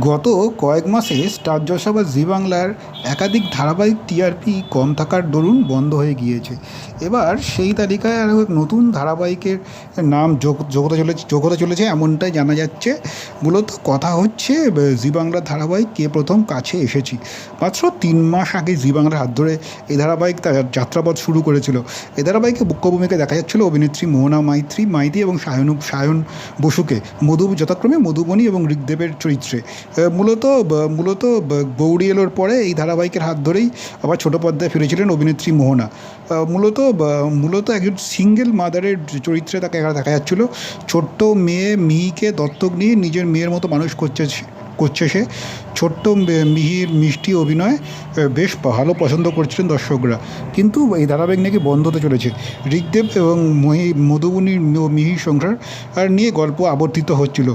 গত কয়েক মাসে স্টার জলসা বা জি বাংলার একাধিক ধারাবাহিক টিআরপি কম থাকার দরুন বন্ধ হয়ে গিয়েছে। এবার সেই তালিকায় আরও এক নতুন ধারাবাহিকের নাম যোগ হতে চলেছে যোগ হতে চলেছে এমনটাই জানা যাচ্ছে। মূলত কথা হচ্ছে জি বাংলার ধারাবাহিক কে প্রথম কাছে এসেছি। মাত্র তিন মাস আগে জি বাংলার হাত ধরে এই ধারাবাহিক তার যাত্রাপথ শুরু করেছিল। এ ধারাবাহিকে মুখ্য ভূমিকায় দেখা যাচ্ছিল অভিনেত্রী মোহনা মাইত্রী, মাইতি এবং সায়ন সায়ন বসুকে। মধু, যথাক্রমে মধুবনী এবং ঋগদেবের চরিত্রে। মূলত মূলত গৌরী এলোর পরে এই ধারাবাহিকের হাত ধরেই আবার ছোটো পর্দায় ফিরেছিলেন অভিনেত্রী মোহনা। মূলত মূলত একজন সিঙ্গেল মাদারের চরিত্রে তাকে দেখা যাচ্ছিল। ছোট্ট মেয়ে মিহিকে দত্তক নিয়ে নিজের মেয়ের মতো মানুষ করছে করছে সে। ছোট্ট মে- মিহির, মিষ্টি অভিনয় বেশ ভালো পছন্দ করছিলেন দর্শকরা। কিন্তু এই ধারাবাহিক নাকি বন্ধ হতে চলেছে। ঋগদেব এবং মহি মধুবনীর ম- মিহির সংসার, আর নিয়ে গল্প আবর্তিত হচ্ছিল।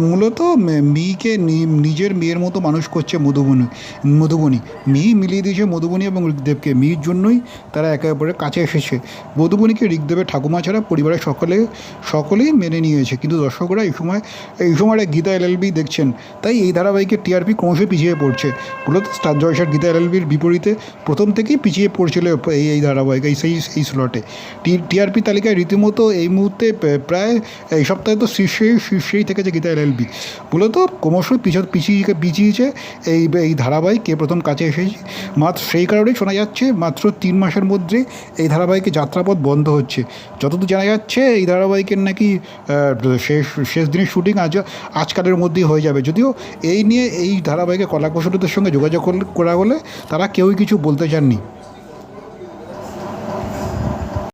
মূলত মিহিকে নিজের মেয়ের মতো মানুষ করছে মধুবনি মধুবনি। মিহি মিলিয়ে দিয়েছে মধুবনী এবং ঋগদেবকে মিহির জন্যই তারা একে অপরের কাছে এসেছে। মধুবনিকে ঋগদেবের ঠাকুমা ছাড়া পরিবারের সকলে, সকলেই মেনে নিয়েছে। কিন্তু দর্শকরা এই সময় এই সময় গীতা এলএলবি দেখছেন। তাই এই ধারাবাহিকের টিআরপি ক্রমশ পিছিয়ে পড়ছে। মূলত স্টার জয়সার গীতা এলএলবির বিপরীতে প্রথম থেকেই পিছিয়ে পড়ছিল এই এই ধারাবাহিক, এই সেই এই স্লটে টি টিআরপি তালিকায় রীতিমতো এই মুহূর্তে প্রায়- এই সপ্তাহে তো শীর্ষেই শীর্ষেই থেকেছে গীতা এলএলবি। মূলত ক্রমশ পিছিয়ে পিছিয়ে পিছিয়েছে এই এই ধারাবাহিক কে প্রথম কাছে এসেছে। মাত্র সেই কারণেই শোনা যাচ্ছে মাত্র তিন মাসের মধ্যে এই ধারাবাহিকের যাত্রাপথ বন্ধ হচ্ছে। যতদূর জানা যাচ্ছে এই ধারাবাহিকের নাকি শেষ শেষ দিনের শুটিং আজ আজকালের মধ্যেই হয়ে যাবে। যদিও এই নিয়ে এই ধারাবাহিকে কলাকুশলীদের সঙ্গে যোগাযোগ করা হলে তারা কেউই কিছু বলতে চাননি।